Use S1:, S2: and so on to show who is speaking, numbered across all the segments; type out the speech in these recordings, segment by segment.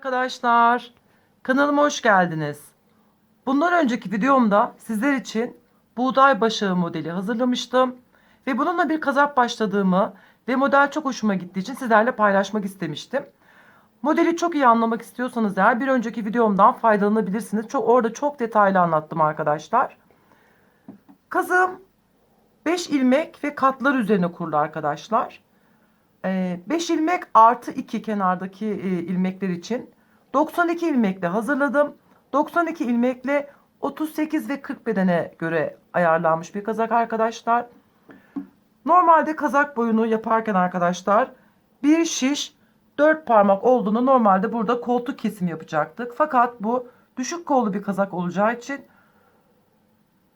S1: arkadaşlar. Kanalıma hoş geldiniz. Bundan önceki videomda sizler için buğday başağı modeli hazırlamıştım. Ve bununla bir kazak başladığımı ve model çok hoşuma gittiği için sizlerle paylaşmak istemiştim. Modeli çok iyi anlamak istiyorsanız eğer bir önceki videomdan faydalanabilirsiniz. Çok, orada çok detaylı anlattım arkadaşlar. Kazığım 5 ilmek ve katlar üzerine kurulu arkadaşlar. 5 ilmek artı 2 kenardaki e, ilmekler için 92 ilmekle hazırladım. 92 ilmekle 38 ve 40 bedene göre ayarlanmış bir kazak arkadaşlar. Normalde kazak boyunu yaparken arkadaşlar bir şiş 4 parmak olduğunu normalde burada koltuk kesim yapacaktık. Fakat bu düşük kollu bir kazak olacağı için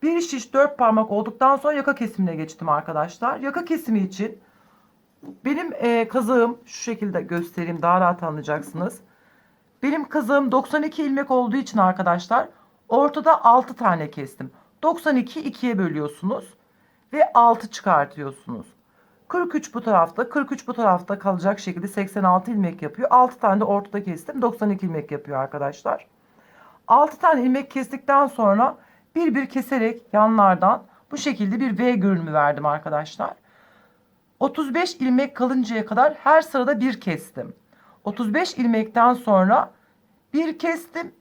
S1: bir şiş 4 parmak olduktan sonra yaka kesimine geçtim arkadaşlar. Yaka kesimi için benim e, kazığım şu şekilde göstereyim daha rahat anlayacaksınız. Benim kazığım 92 ilmek olduğu için arkadaşlar ortada 6 tane kestim. 92 ikiye bölüyorsunuz ve 6 çıkartıyorsunuz. 43 bu tarafta 43 bu tarafta kalacak şekilde 86 ilmek yapıyor. 6 tane de ortada kestim 92 ilmek yapıyor arkadaşlar. 6 tane ilmek kestikten sonra bir bir keserek yanlardan bu şekilde bir V görünümü verdim arkadaşlar. 35 ilmek kalıncaya kadar her sırada bir kestim. 35 ilmekten sonra bir kestim,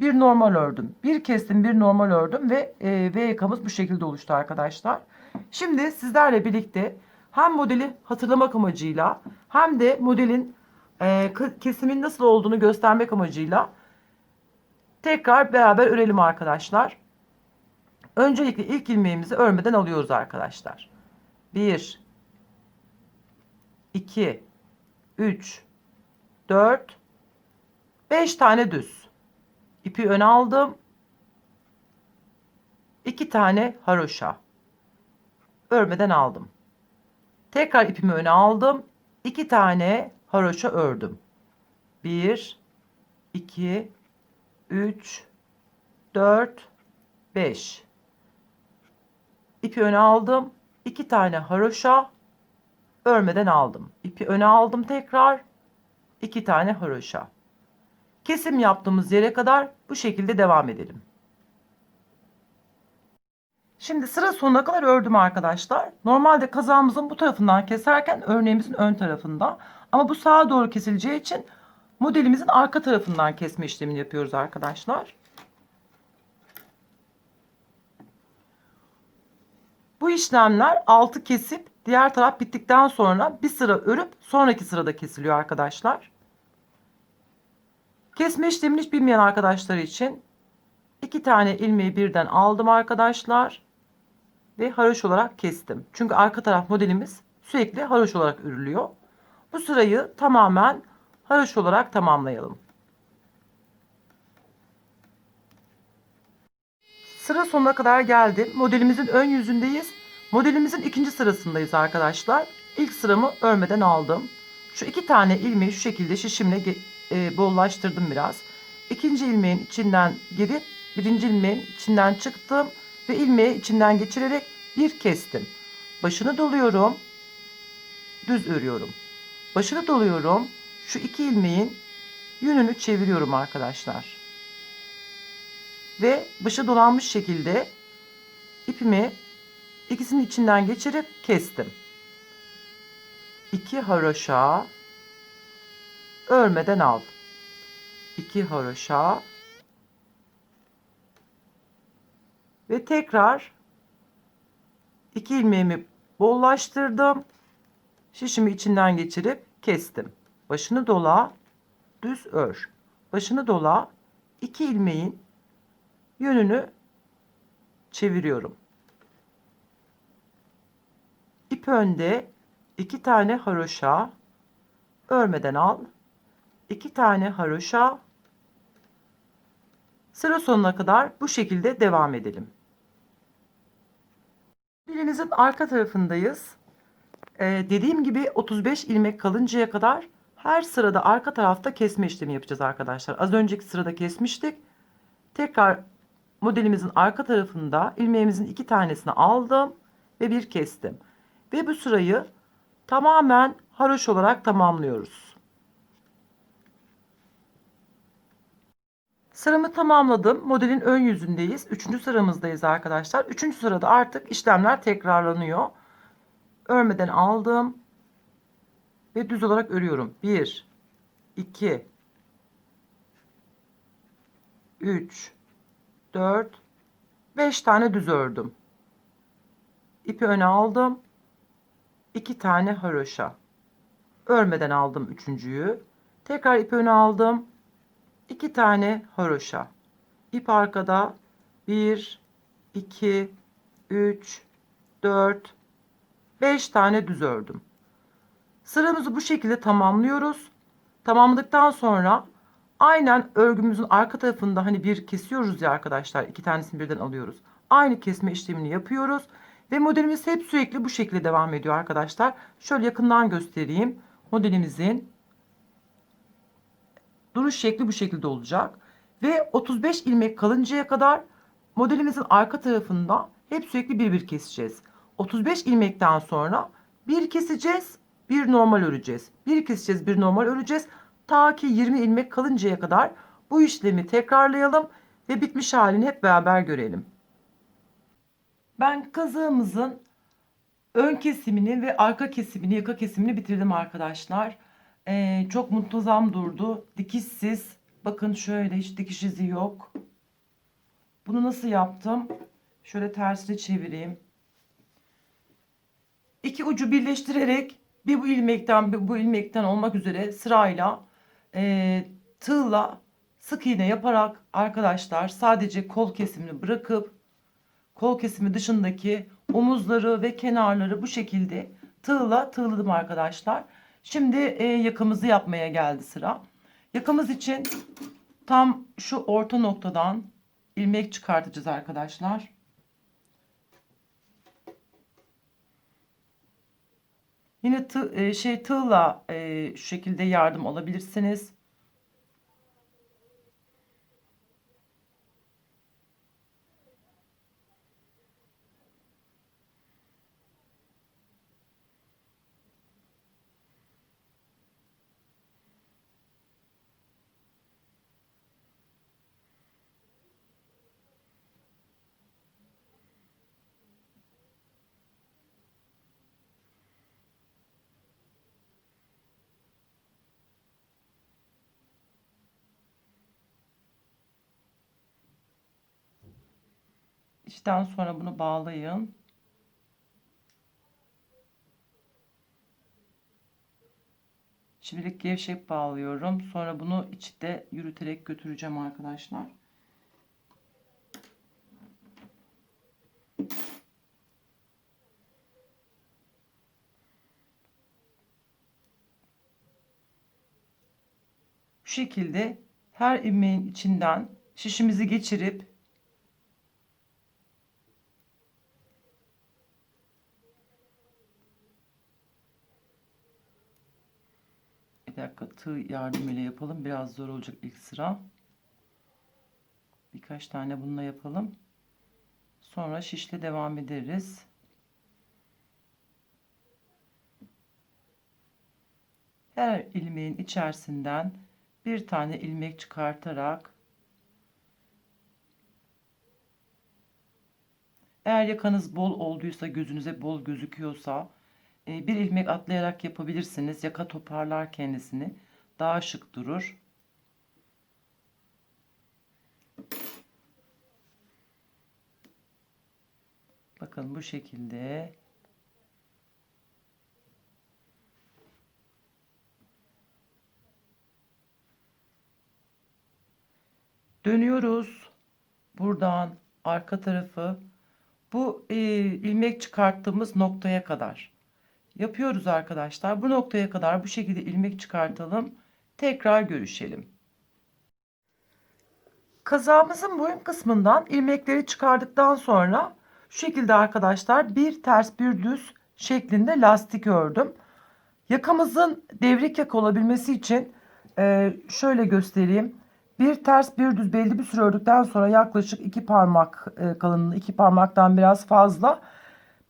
S1: bir normal ördüm. Bir kestim, bir normal ördüm ve e, V yakamız bu şekilde oluştu arkadaşlar. Şimdi sizlerle birlikte hem modeli hatırlamak amacıyla hem de modelin e, kesimin nasıl olduğunu göstermek amacıyla tekrar beraber örelim arkadaşlar. Öncelikle ilk ilmeğimizi örmeden alıyoruz arkadaşlar. 1 2 3 4 5 tane düz. İpi öne aldım. 2 tane haroşa. Örmeden aldım. Tekrar ipimi öne aldım. 2 tane haroşa ördüm. 1 2 3 4 5 İpi öne aldım. 2 tane haroşa örmeden aldım. İpi öne aldım tekrar. 2 tane haroşa. Kesim yaptığımız yere kadar bu şekilde devam edelim. Şimdi sıra sonuna kadar ördüm arkadaşlar. Normalde kazağımızın bu tarafından keserken örneğimizin ön tarafında. Ama bu sağa doğru kesileceği için modelimizin arka tarafından kesme işlemini yapıyoruz arkadaşlar. Bu işlemler altı kesip diğer taraf bittikten sonra bir sıra örüp sonraki sırada kesiliyor arkadaşlar. Kesme işlemini hiç bilmeyen arkadaşlar için iki tane ilmeği birden aldım arkadaşlar ve haroş olarak kestim. Çünkü arka taraf modelimiz sürekli haroş olarak örülüyor. Bu sırayı tamamen haroş olarak tamamlayalım. Sıra sonuna kadar geldim. Modelimizin ön yüzündeyiz. Modelimizin ikinci sırasındayız arkadaşlar. İlk sıramı örmeden aldım. Şu iki tane ilmeği şu şekilde şişimle e, bollaştırdım biraz. İkinci ilmeğin içinden girip birinci ilmeğin içinden çıktım ve ilmeği içinden geçirerek bir kestim. Başını doluyorum. Düz örüyorum. Başını doluyorum. Şu iki ilmeğin yönünü çeviriyorum arkadaşlar. Ve başı dolanmış şekilde ipimi ikisinin içinden geçirip kestim. 2 haroşa örmeden al. 2 haroşa ve tekrar iki ilmeğimi bollaştırdım. Şişimi içinden geçirip kestim. Başını dola, düz ör. Başını dola, iki ilmeğin yönünü çeviriyorum. İp önde iki tane haroşa örmeden al. iki tane haroşa sıra sonuna kadar bu şekilde devam edelim. Birimizin arka tarafındayız. Ee, dediğim gibi 35 ilmek kalıncaya kadar her sırada arka tarafta kesme işlemi yapacağız arkadaşlar. Az önceki sırada kesmiştik. Tekrar modelimizin arka tarafında ilmeğimizin iki tanesini aldım ve bir kestim. Ve bu sırayı tamamen haroş olarak tamamlıyoruz. Sıramı tamamladım. Modelin ön yüzündeyiz. Üçüncü sıramızdayız arkadaşlar. Üçüncü sırada artık işlemler tekrarlanıyor. Örmeden aldım. Ve düz olarak örüyorum. 1, 2, 3, 4, 5 tane düz ördüm. İpi öne aldım. 2 tane haroşa. Örmeden aldım üçüncüyü. Tekrar ipi öne aldım. 2 tane haroşa. İp arkada. 1, 2, 3, 4, 5 tane düz ördüm. Sıramızı bu şekilde tamamlıyoruz. Tamamladıktan sonra aynen örgümüzün arka tarafında hani bir kesiyoruz ya arkadaşlar. iki tanesini birden alıyoruz. Aynı kesme işlemini yapıyoruz. Ve modelimiz hep sürekli bu şekilde devam ediyor arkadaşlar. Şöyle yakından göstereyim. Modelimizin duruş şekli bu şekilde olacak. Ve 35 ilmek kalıncaya kadar modelimizin arka tarafında hep sürekli bir bir keseceğiz. 35 ilmekten sonra bir keseceğiz, bir normal öreceğiz. Bir keseceğiz, bir normal öreceğiz. Ta ki 20 ilmek kalıncaya kadar bu işlemi tekrarlayalım ve bitmiş halini hep beraber görelim. Ben kazığımızın ön kesimini ve arka kesimini, yaka kesimini bitirdim arkadaşlar. Ee, çok muntazam durdu. Dikişsiz. Bakın şöyle hiç dikiş izi yok. Bunu nasıl yaptım? Şöyle tersine çevireyim. İki ucu birleştirerek bir bu ilmekten bir bu ilmekten olmak üzere sırayla e, tığla sık iğne yaparak arkadaşlar sadece kol kesimini bırakıp kol kesimi dışındaki omuzları ve kenarları bu şekilde tığla tığladım arkadaşlar. Şimdi e, yakamızı yapmaya geldi sıra. Yakamız için tam şu orta noktadan ilmek çıkartacağız arkadaşlar. Yine tığ, e, şey tığla e, şu şekilde yardım alabilirsiniz. İşten sonra bunu bağlayın. Şimdilik gevşek bağlıyorum. Sonra bunu içte yürüterek götüreceğim arkadaşlar. Bu şekilde her ilmeğin içinden şişimizi geçirip Bir dakika tığ yardımıyla yapalım. Biraz zor olacak ilk sıra. Birkaç tane bununla yapalım. Sonra şişle devam ederiz. Her ilmeğin içerisinden bir tane ilmek çıkartarak eğer yakanız bol olduysa gözünüze bol gözüküyorsa bir ilmek atlayarak yapabilirsiniz. Yaka toparlar kendisini. Daha şık durur. Bakın bu şekilde. Dönüyoruz. Buradan arka tarafı bu e, ilmek çıkarttığımız noktaya kadar yapıyoruz arkadaşlar. Bu noktaya kadar bu şekilde ilmek çıkartalım. Tekrar görüşelim. Kazağımızın boyun kısmından ilmekleri çıkardıktan sonra şu şekilde arkadaşlar bir ters bir düz şeklinde lastik ördüm. Yakamızın devrik yaka olabilmesi için e, şöyle göstereyim. Bir ters bir düz belli bir süre ördükten sonra yaklaşık iki parmak e, kalınlığı iki parmaktan biraz fazla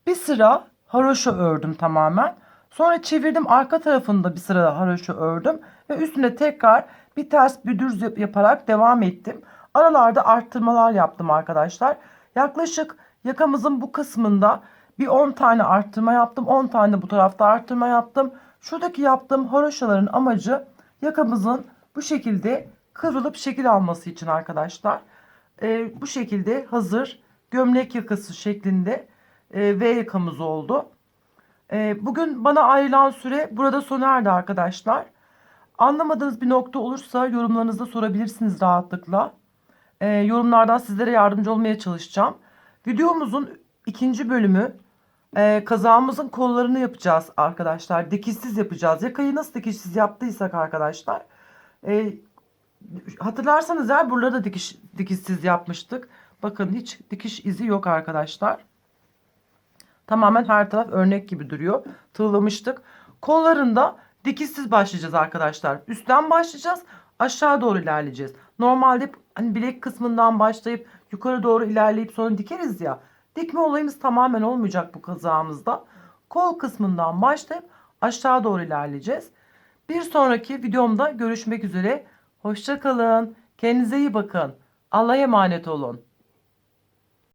S1: bir sıra haroşa ördüm tamamen. Sonra çevirdim arka tarafında bir sıra haroşa ördüm ve üstüne tekrar bir ters bir düz yaparak devam ettim. Aralarda arttırmalar yaptım arkadaşlar. Yaklaşık yakamızın bu kısmında bir 10 tane arttırma yaptım. 10 tane bu tarafta arttırma yaptım. Şuradaki yaptığım haroşaların amacı yakamızın bu şekilde kıvrılıp şekil alması için arkadaşlar. Ee, bu şekilde hazır gömlek yakası şeklinde e, V yakamız oldu. Ee, bugün bana ayrılan süre burada sona erdi arkadaşlar. Anlamadığınız bir nokta olursa yorumlarınızda sorabilirsiniz rahatlıkla. Ee, yorumlardan sizlere yardımcı olmaya çalışacağım. Videomuzun ikinci bölümü e, kazağımızın kollarını yapacağız arkadaşlar. Dikişsiz yapacağız. Yakayı nasıl dikişsiz yaptıysak arkadaşlar. E, hatırlarsanız eğer buraları da dikiş, dikişsiz yapmıştık. Bakın hiç dikiş izi yok arkadaşlar. Tamamen her taraf örnek gibi duruyor. Tığlamıştık. Kollarında dikişsiz başlayacağız arkadaşlar. Üstten başlayacağız. Aşağı doğru ilerleyeceğiz. Normalde hani bilek kısmından başlayıp yukarı doğru ilerleyip sonra dikeriz ya. Dikme olayımız tamamen olmayacak bu kazağımızda. Kol kısmından başlayıp aşağı doğru ilerleyeceğiz. Bir sonraki videomda görüşmek üzere. Hoşça kalın. Kendinize iyi bakın. Allah'a emanet olun.